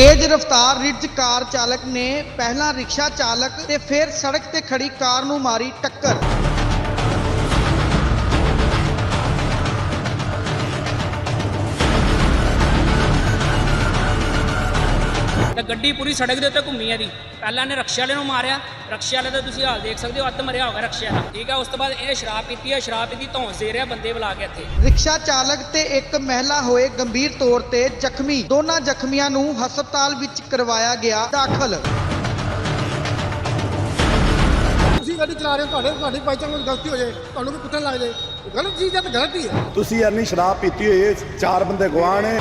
ਤੇਜ਼ ਰਫ਼ਤਾਰ ਰਿੱਜ ਕਾਰ ਚਾਲਕ ਨੇ ਪਹਿਲਾਂ ਰਿਕਸ਼ਾ ਚਾਲਕ ਤੇ ਫਿਰ ਸੜਕ ਤੇ ਖੜੀ ਕਾਰ ਨੂੰ ਮਾਰੀ ਟੱਕਰ। ਤੇ ਗੱਡੀ ਪੂਰੀ ਸੜਕ ਦੇ ਉੱਤੇ ਘੁੰਮੀ ਹੈ ਦੀ ਪਹਿਲਾਂ ਨੇ ਰਕਸ਼ੇ ਵਾਲੇ ਨੂੰ ਮਾਰਿਆ। ਰਕਸ਼ੇ ਵਾਲੇ ਦਾ ਤੁਸੀਂ ਹਾਲ ਦੇਖ ਸਕਦੇ ਹੋ ਅੱਧ ਮਰਿਆ ਹੋਗਾ ਰਕਸ਼ੇ ਵਾਲਾ। ਠੀਕ ਹੈ ਉਸ ਤੋਂ ਬਾਅਦ ਇਹ ਸ਼ਰਾਬ ਪੀਤੀ ਹੈ ਸ਼ਰਾਬ ਪੀਤੀ ਧੌਂਸ ਦੇ ਰਿਹਾ ਬੰਦੇ ਬੁਲਾ ਕੇ ਇੱਥੇ। ਰਿਕਸ਼ਾ ਚਾਲਕ ਤੇ ਇੱਕ ਮਹਿਲਾ ਹੋਏ ਗੰਭੀਰ ਤੌਰ ਤੇ ਜ਼ਖਮੀ। ਦੋਨਾਂ ਜ਼ਖਮੀਆਂ ਨੂੰ ਹਸਪਤਾਲ ਵਿੱਚ ਕਰਵਾਇਆ ਗਿਆ ਦਾਖਲ। ਤੁਸੀਂ ਗੱਡੀ ਚਲਾ ਰਹੇ ਹੋ ਤੁਹਾਡੇ ਤੁਹਾਡੀ ਬਾਈ ਚਾਂਸ ਗਲਤੀ ਹੋ ਜਾਏ ਤੁਹਾਨੂੰ ਕੋਈ ਕੁੱਟਣ ਲੱਗ ਜਾਏ। ਗਲਤ ਚੀਜ਼ ਹੈ ਤਾਂ ਗਲਤ ਹੀ ਹੈ। ਤੁਸੀਂ ਇੰਨੀ ਸ਼ਰਾਬ ਪੀਤੀ ਹੋਈ ਹੈ ਚਾਰ ਬੰਦੇ ਗਵਾਹ ਨੇ।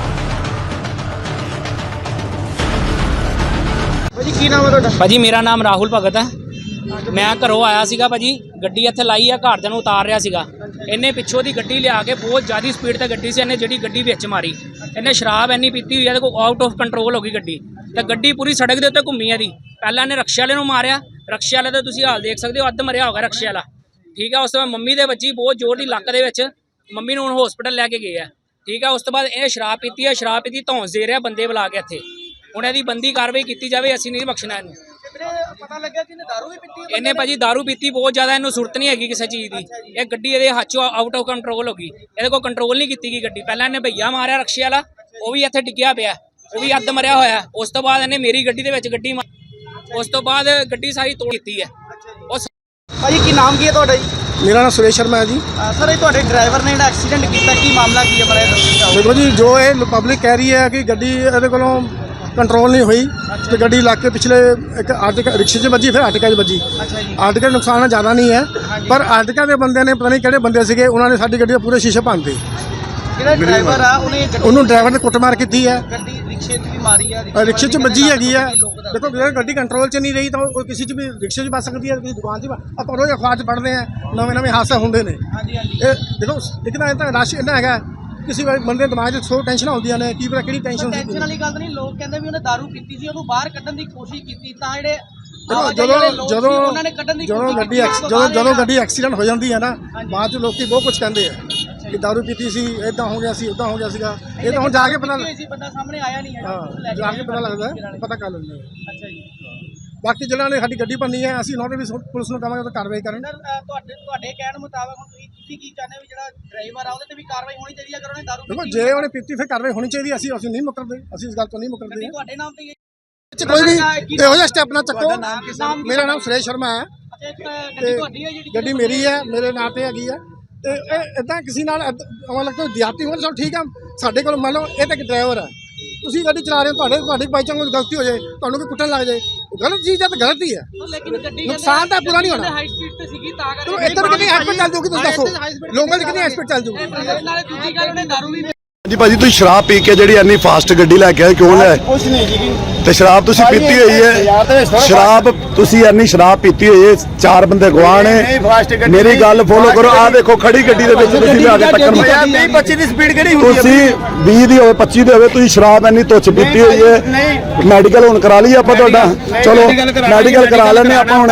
ਭਾਜੀ, ਕੀ ਨਾਮ ਹੈ ਤੁਹਾਡਾ? ਭਾਜੀ, ਮੇਰਾ ਨਾਮ ਰਾਹੁਲ ਭਗਤ ਹੈ। ਮੈਂ ਘਰੋਂ ਆਇਆ ਸੀਗਾ ਭਾਜੀ, ਗੱਡੀ ਇੱਥੇ ਲਾਈ ਆ ਘਰਦਿਆਂ ਨੂੰ ਉਤਾਰ ਰਿਹਾ ਸੀਗਾ। ਇਹਨੇ ਪਿੱਛੋਂ ਦੀ ਗੱਡੀ ਲਿਆ ਕੇ ਬਹੁਤ ਜ਼ਿਆਦਾ ਸਪੀਡ ਤੇ ਗੱਡੀ ਸੀ, ਇਹਨੇ ਜਿਹੜੀ ਗੱਡੀ ਵਿੱਚ ਮਾਰੀ। ਇਹਨੇ ਸ਼ਰਾਬ ਇੰਨੀ ਪੀਤੀ ਹੋਈ ਹੈ ਦੇਖੋ ਆਊਟ ਆਫ ਕੰਟਰੋਲ ਹੋ ਗਈ ਗੱਡੀ। ਤੇ ਗੱਡੀ ਪੂਰੀ ਸੜਕ ਦੇ ਉੱਤੇ ਘੁੰਮੀ ਹੈ ਦੀ ਪਹਿਲਾਂ ਇਹਨੇ ਰਕਸ਼ੇ ਵਾਲੇ ਨੂੰ ਮਾਰਿਆ। ਰਕਸ਼ੇ ਵਾਲੇ ਦਾ ਤੁਸੀਂ ਹਾਲ ਦੇਖ ਸਕਦੇ ਹੋ, ਅੱਧ ਮਰਿਆ ਹੋਗਾ ਰਕਸ਼ੇ ਵਾਲਾ। ਠੀਕ ਹੈ ਉਸ ਤੋਂ ਬਾਅਦ ਮੰਮੀ ਦੇ ਵੱਜੀ ਬਹੁਤ ਜ਼ੋਰ ਦੀ ਲੱਕ ਦੇ ਵਿੱਚ ਮੰਮੀ ਨੂੰ ਹੁਣ ਹਸਪੀਟਲ ਲੈ ਕੇ ਗਏ ਆ। ਠੀਕ ਹੈ ਉਸ ਤੋਂ ਬਾਅਦ ਇਹ ਸ਼ਰਾਬ ਪੀਤੀ ਹੈ ਸ਼ਰਾਬ ਪੀਤੀ ਧੌਂਸ ਦੇ ਰਿਹਾ ਬੰਦੇ ਬੁਲਾ ਕੇ ਇੱਥੇ। ਹੁਣ ਇਹਦੀ ਬੰਦੀ ਕਾਰਵਾਈ ਕੀਤੀ ਜਾਵੇ ਅਸੀਂ ਨਹੀਂ ਬਖਸ਼ਣਾ ਇਹਨੂੰ। ਪਤਾ ਲੱਗਿਆ ਕਿ ਇਹਨੇ ਦਾਰੂ ਵੀ ਪੀਤੀ ਇਹਨੇ ਭਾਜੀ दारू ਪੀਤੀ ਬਹੁਤ ਜ਼ਿਆਦਾ ਇਹਨੂੰ ਸੁਰਤ ਨਹੀਂ ਹੈਗੀ ਕਿਸੇ ਚੀਜ਼ ਦੀ। ਇਹ ਗੱਡੀ ਇਹਦੇ ਹੱਥ ਚੋਂ ਆਊਟ ਆਫ ਕੰਟਰੋਲ ਹੋ ਗਈ। ਇਹਦੇ ਕੋਲ ਕੰਟਰੋਲ ਨਹੀਂ ਕੀਤੀ ਗਈ ਗੱਡੀ। ਪਹਿਲਾਂ ਇਹਨੇ ਭਈਆ ਮਾਰਿਆ ਰਕਸ਼ੇ ਵਾਲਾ ਉਹ ਵੀ ਇੱਥੇ ਡਿੱਗਿਆ ਪਿਆ। ਉਹ ਵੀ ਅੱਧ ਮਰਿਆ ਹੋਇਆ। ਉਸ ਤੋਂ ਬਾਅਦ ਇਹਨੇ ਮੇਰੀ ਗੱਡੀ ਦੇ ਵਿੱਚ ਗੱਡੀ ਮਾਰੀ ਉਸ ਤੋਂ ਬਾਅਦ ਗੱਡੀ ਸਾਰੀ ਤੋੜ ਦਿੱਤੀ ਹੈ। ਉਸ ਭਾਜੀ ਕੀ ਨਾਮ ਕੀ ਹੈ ਤੁਹਾਡਾ ਜੀ? ਮੇਰਾ ਨਾਮ ਸੁਰੇਸ਼ ਸ਼ਰਮਾ ਹੈ ਜੀ। ਸਰ ਇਹ ਤੁਹਾਡੇ ਡਰਾਈਵਰ ਨੇ ਜਿਹੜਾ ਐਕਸੀਡੈਂਟ ਕੀਤਾ ਕੀ ਮਾਮਲਾ ਕੀ ਹੈ? ਬੜਾ ਦੱਸੋ ਦੇਖੋ ਜੀ ਜੋ ਇਹ ਪਬਲਿਕ ਕਹਿ ਰਹੀ ਹੈ ਕਿ ਗੱਡੀ ਇਹਦੇ ਕੋਲੋਂ ਕੰਟਰੋਲ ਨਹੀਂ ਹੋਈ ਤੇ ਗੱਡੀ ਲੱਗ ਕੇ ਪਿਛਲੇ ਇੱਕ ਆਰਟਿਕਾ ਰਿਕਸ਼ੇ 'ਚ ਵੱਜੀ ਫਿਰ ਆਰਟਿਕਾ 'ਚ ਵੱਜੀ। ਅੱਛਾ ਜੀ। ਆਰਟਿਕਾ ਦਾ ਨੁਕਸਾਨ ਜ਼ਿਆਦਾ ਨਹੀਂ ਹੈ ਪਰ ਆਰਟਿਕਾ ਦੇ ਬੰਦੇ ਨੇ ਪਤਾ ਨਹੀਂ ਕਿਹੜੇ ਬੰਦੇ ਸੀਗੇ ਉਹਨਾਂ ਨੇ ਸਾਡੀ ਗੱਡੀ ਦੇ ਪੂਰੇ ਸ਼ੀਸ਼ੇ ਭੰਨਤੇ। ਜਿਹੜਾ ਡਰਾਈਵਰ ਆ ਉਹਨੇ ਡਰਾਈਵਰ ਨੇ ਕੁੱਟਮਾਰ ਕੀਤੀ ਹੈ। ਗੱਡੀ ਰਿਕਸ਼ੇ 'ਚ ਵੀ ਮਾਰੀ ਆ ਰਿਕਸ਼ੇ 'ਚ ਵੱਜੀ ਹੈਗੀ ਹੈ ਦੇਖੋ ਜੇ ਗੱਡੀ ਕੰਟਰੋਲ 'ਚ ਨਹੀਂ ਰਹੀ ਤਾਂ ਉਹ ਕਿਸੇ 'ਚ ਵੀ ਰਿਕਸ਼ੇ 'ਚ ਵੱਜ ਸਕਦੀ ਹੈ ਕਿਸੇ ਦੁਕਾਨ 'ਚ ਆਪਾਂ ਰੋਜ਼ ਅਖਬਾਰ 'ਚ ਪੜ੍ਹਦੇ ਆ ਨਵੇਂ ਨਵੇਂ ਹਾਦਸੇ ਹੁੰਦੇ ਨੇ। ਹਾਂਜੀ ਹਾਂਜੀ। ਇਹ ਦੇਖੋ ਇੱਕ ਤਾਂ ਇਹ ਤਾਂ ਰਸ਼ ਇੰਨਾ ਹੈਗਾ ਕਿਸੇ ਵਾਰ ਬੰਦੇ ਦੇ ਦਿਮਾਗ 'ਚ ਸੌ ਟੈਨਸ਼ਨਾਂ ਹੁੰਦੀਆਂ ਨੇ ਕੀ ਪਤਾ ਕਿਹੜੀ ਟੈਨਸ਼ਨ ਟੈਨਸ਼ਨ ਸੀ ਵਾਲੀ ਗੱਲ ਨਹੀਂ ਲੋਕ ਕਹਿੰਦੇ ਵੀ ਉਹਨੇ ਦਾਰੂ ਪੀਤੀ ਸੀ ਉਹਨੂੰ ਬਾਹਰ ਕੱਢਣ ਦੀ ਕੋਸ਼ਿਸ਼ ਕੀਤੀ ਤਾਂ ਜਿਹੜੇ ਜਦੋਂ ਵਾਲੇ ਜਦੋਂ ਉਹਨਾਂ ਨੇ ਕੱਢਣ ਦੀ ਜਦੋਂ ਗੱਡੀ ਜਦੋਂ ਜਦੋਂ ਐਕਸੀਡੈਂਟ ਹੋ ਜਾਂਦੀ ਹੈ ਨਾ। ਬਾਅਦ 'ਚ ਲੋਕੀ ਬਹੁਤ ਕੁਝ ਕਹਿੰਦੇ ਆ ਕਿ ਦਾਰੂ ਪੀਤੀ ਸੀ ਇਦਾਂ ਹੋ ਗਿਆ ਸੀ ਉਦਾਂ ਹੋ ਗਿਆ ਸੀਗਾ। ਇਹ ਤਾਂ ਹੁਣ ਜਾ ਕੇ ਪਤਾ ਪੀਤੀ ਹੋਈ ਸੀ ਬੰਦਾ ਸਾਹਮਣੇ ਆਇਆ ਨਹੀਂ ਹੈਗਾ ਉਹਨੂੰ ਲੈ ਹਾਂ ਕੇ ਜਾ ਕੇ ਪਤਾ ਲੱਗਦਾ ਪਤਾ ਕਰ ਲੈਂਦੇ ਆ। ਅੱਛਾ ਜੀ। ਬਾਕੀ ਜਿਹਨਾਂ ਨੇ ਸਾਡੀ ਗੱਡੀ ਭੰਨੀ ਹੈ ਅਸੀਂ ਉਹਨਾਂ ਦੇ ਵੀ ਸੋ- ਪੁਲਿਸ ਨੂੰ ਕਹਾਂਗੇ ਉਹ ਕਾਰਵਾਈ ਕਰਨ। ਸਰ ਅ, ਤੁਹਾਡੇ ਤੁਹਾਡੇ ਕਹਿਣ ਮੁਤਾਬਕ ਹੁਣ ਤੁਸੀਂ ਤੁਸੀਂ ਕੀ ਚਾਹੁੰਦੇ ਹੋ ਵੀ ਜਿਹੜਾ ਡਰਾਈਵਰ ਆ ਉਹਦੇ ਤੇ ਵੀ ਕਾਰਵਾਈ ਹੋਣੀ ਚਾਹੀਦੀ ਹੈ ਅਗਰ ਉਹਨੇ ਦਾਰੂ ਦੇਖੋ ਜੇ ਉਹਨੇ ਪੀਤੀ ਫਿਰ ਕਾਰਵਾਈ ਹੋਣੀ ਚਾਹੀਦੀ ਅਸੀਂ ਅਸੀਂ ਨਹੀਂ ਮੁਕਰਦੇ। ਅਸੀਂ ਇਸ ਗੱਲ ਤੋਂ ਨਹੀਂ ਮੁਕਰਦੇ। ਗੱਡੀ ਤੁਹਾਡੇ ਨਾਮ ਤੇ ਹੀ ਹੈ ਚ ਕੋਈ ਵੀ ਇਹੋ ਜਿਹਾ ਸਟੈਪ ਨਾ ਚੱਕੋ। ਨਾਮ? ਮੇਰਾ ਨਾਮ ਸੁਰੇਸ਼ ਸ਼ਰਮਾ ਹੈ। ਅੱਛਾ ਇੱਕ ਗੱਡੀ ਤੁਹਾਡੀ ਹੈ ਜਿਹੜੀ ਗੱਡੀ ਮੇਰੀ ਹੈ ਮੇਰੇ ਨਾਂ ਤੇ ਹੈਗੀ ਹੈ। ਤੇ ਇਹ ਇਦਾਂ ਕਿਸੇ ਨਾਲ ਅਮਲ ਲੱਗਦਾ ਦਿਹਾਤੀ ਹੋਣ ਸਭ ਠੀਕ ਆ। ਸਾਡੇ ਕੋਲ ਮੰਨ ਲਓ ਇਹ ਤਾਂ ਇੱਕ ਡਰਾਈਵਰ ਹੈ। ਤੁਸੀਂ ਗੱਡੀ ਚਲਾ ਰਹੇ ਹੋ ਤੁਹਾਡੇ ਤੁਹਾਡੀ ਬਾਈ ਚਾਂਸ ਗਲਤੀ ਹੋ ਜਾਏ ਤੁਹਾਨੂੰ ਕੋਈ ਕੁੱਟਣ ਲੱਗ ਜਾਏ। ਗਲਤ ਚੀਜ਼ ਹੈ ਤਾਂ ਗਲਤ ਹੀ ਹੈ ਲੇਕਿਨ ਗੱਡੀ ਨੁਕਸਾਨ ਤਾਂ ਪੂਰਾ ਨਹੀਂ ਹੋਣਾ। ਹਾਈ ਸਪੀਡ ਤੇ ਸੀਗੀ ਤਾਂ ਕਰਕੇ ਚਲੋ ਇੱਧਰ ਕਿੰਨੀ ਐਕਸਪੀਡ ਚੱਲ ਜਾਊਗੀ ਤੁਸੀਂ ਦੱਸੋ। ਲੋਕਲ ਕਿੰਨੀ ਐਕਸਪੀਡ ਚੱਲ ਜਾਊਗੀ ਨਾਲੇ ਦੂਜੀ ਗੱਲ ਉਹਨੇ ਦਾਰੂ ਵੀ ਜੀ ਭਾਜੀ ਤੁਸੀਂ ਸ਼ਰਾਬ ਪੀ ਕੇ ਜਿਹੜੀ ਇੰਨੀ ਫਾਸਟ ਗੱਡੀ ਲੈ ਕੇ ਆਏ ਕਿਉਂ ਲੈ ਕੁਛ ਨਹੀਂ ਜੀ। ਤੇ ਸ਼ਰਾਬ ਤੁਸੀਂ ਪੀਤੀ ਹੋਈ ਹੈ। ਸ਼ਰਾਬ ਤੁਸੀਂ ਇੰਨੀ ਸ਼ਰਾਬ ਪੀਤੀ ਹੋਈ ਹੈ ਚਾਰ ਬੰਦੇ ਗਵਾਹ ਨੇ। ਮੇਰੀ ਗੱਲ ਫੋਲੋ ਕਰੋ। ਆਹ ਦੇਖੋ ਖੜੀ ਗੱਡੀ ਦੇ ਵਿੱਚ ਤੁਸੀਂ ਆ ਕੇ ਟੱਕਰ ਮਾਰੀ। 20 25 ਦੀ ਸਪੀਡ ਕਿਹੜੀ ਤੁਸੀਂ 20 ਦੀ ਹੋਵੇ 25 ਦੀ ਹੋਵੇ ਤੁਸੀਂ ਸ਼ਰਾਬ ਇੰਨੀ ਤੁੱਛ ਪੀਤੀ ਹੋਈ ਹੈ। ਮੈਡੀਕਲ ਹੁਣ ਕਰਾ ਲਈਏ ਆਪਾਂ ਤੁਹਾਡਾ। ਚਲੋ ਮੈਡੀਕਲ ਕਰਾ ਲੈਣੇ ਆਪਾਂ ਹੁਣ।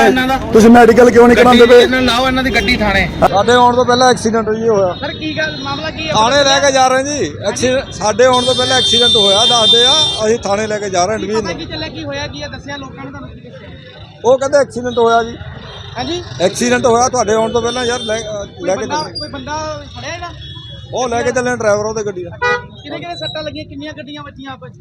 ਤੁਸੀਂ ਮੈਡੀਕਲ ਕਿਉਂ ਨਹੀਂ ਕਰਾਉਂਦੇ ਪਏ? ਲਾਓ ਇਹਨਾਂ ਦੀ ਗੱਡੀ ਥਾਣੇ। ਸਾਡੇ ਆਉਣ ਤੋਂ ਪਹਿਲਾਂ ਐਕਸੀਡੈਂਟ ਜੀ ਹੋਇਆ। ਸਰ ਕੀ ਗੱਲ ਮਾਮਲਾ ਕੀ ਹੈ? ਥਾਣੇ ਲੈ ਕੇ ਜਾ ਰਹੇ ਜੀ। ਐਕਸੀਡੈਂਟ ਸਾਡੇ ਆਉਣ ਤੋਂ ਪਹਿਲਾਂ ਐਕਸੀਡੈਂਟ ਹੋਇਆ ਦੱਸਦੇ ਆ ਅਸੀਂ ਥਾਣੇ ਲੈ ਕੇ ਜਾ ਰਹੇ ਹਾਂ ਪਤਾ ਡਵੀਨ ਕੀ ਚੱਲਿਆ ਕੀ ਹੋਇਆ ਕੀ ਹੈ ਦੱਸਿਆ ਲੋਕਾਂ ਨੇ ਤੁਹਾਨੂੰ ਕੀ ਦੱਸਿਆ ਉਹ ਕਹਿੰਦੇ ਐਕਸੀਡੈਂਟ ਹੋਇਆ ਜੀ। ਹਾਂਜੀ? ਐਕਸੀਡੈਂਟ ਹੋਇਆ ਤੁਹਾਡੇ ਆਉਣ ਤੋਂ ਪਹਿਲਾਂ ਯਾਰ ਲੈ ਲੈ ਕੇ ਬੰਦਾ ਚੱਲੇ। ਕੋਈ ਬੰਦਾ ਫੜਿਆ ਇਹਦਾ ਉਹ ਲੈ ਕੇ ਚੱਲੇ ਡਰਾਈਵਰ ਉਹਦੇ ਗੱਡੀ ਦਾ। ਕਿਹਨੇ ਕਿਹਨੇ ਸੱਟਾਂ ਲੱਗੀਆਂ ਕਿੰਨੀਆਂ ਗੱਡੀਆਂ ਵੱਜੀਆਂ ਆਪਸ 'ਚ?